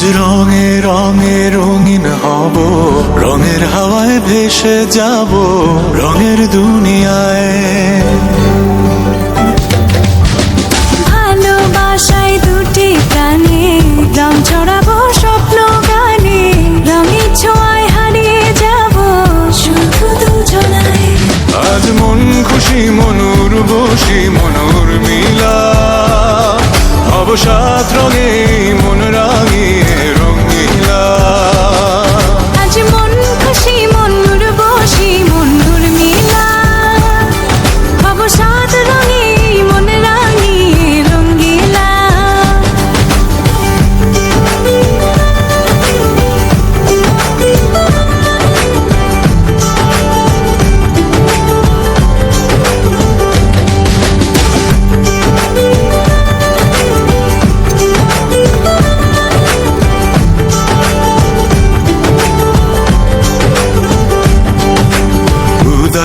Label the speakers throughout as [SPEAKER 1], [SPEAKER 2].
[SPEAKER 1] রঙে রঙে রঙিন হব। রঙের হাওয়ায় ভেসে যাব রঙের দুনিয়ায়।
[SPEAKER 2] ভালোবাসায় দুটি রং ছড়াবো স্বপ্ন গানে। রঙের ছোঁয়ায় হারিয়ে যাব শুধু দুজনায়
[SPEAKER 1] আজ মন খুশি মনুর বসি মনুর মিলা। অবসাদ রঙে মন রাঙিয়ে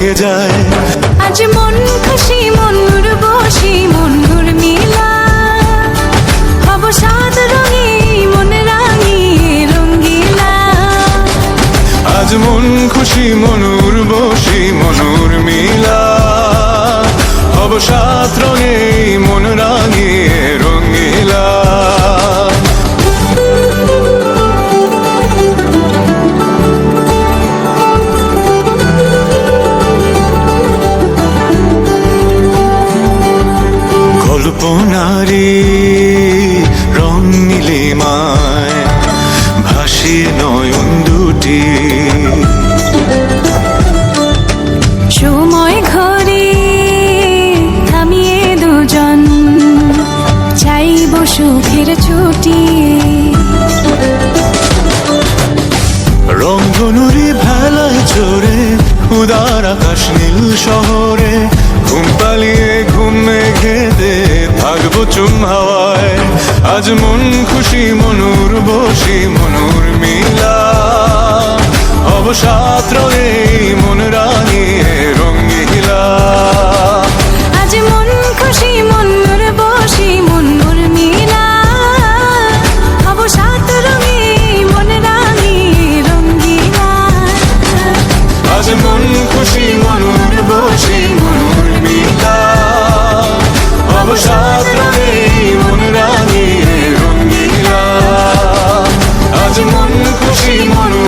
[SPEAKER 1] এঁকে যায়।
[SPEAKER 2] আজ মন খুশি মন বসি মনুর মিলা। হব সাত রঙে মন রাঙি রঙ্গিলা
[SPEAKER 1] আজ মন খুশি মনুর বসি মনুর মিলা অবসাদ রঙে নয়ন দুটি
[SPEAKER 2] সময় ঘরে থামিয়ে দুজন চাইব সুখের ছুটি।
[SPEAKER 1] রংধনুরি ভেলায় চড়ে উদার আকাশ নীল শহরে। মন খুশি মনুর বসি মনুর মিলা। অবসাদ রয়ে মন রাঙিয়ে রঙিলা।
[SPEAKER 2] আজ মন খুশি মনুর বসি মনুর মিলা। অবসাদ রঙে মন রাঙিয়ে রঙিলা।
[SPEAKER 1] আজ মন খুশি মনুর বসি মনুর মিলা। অবসাদ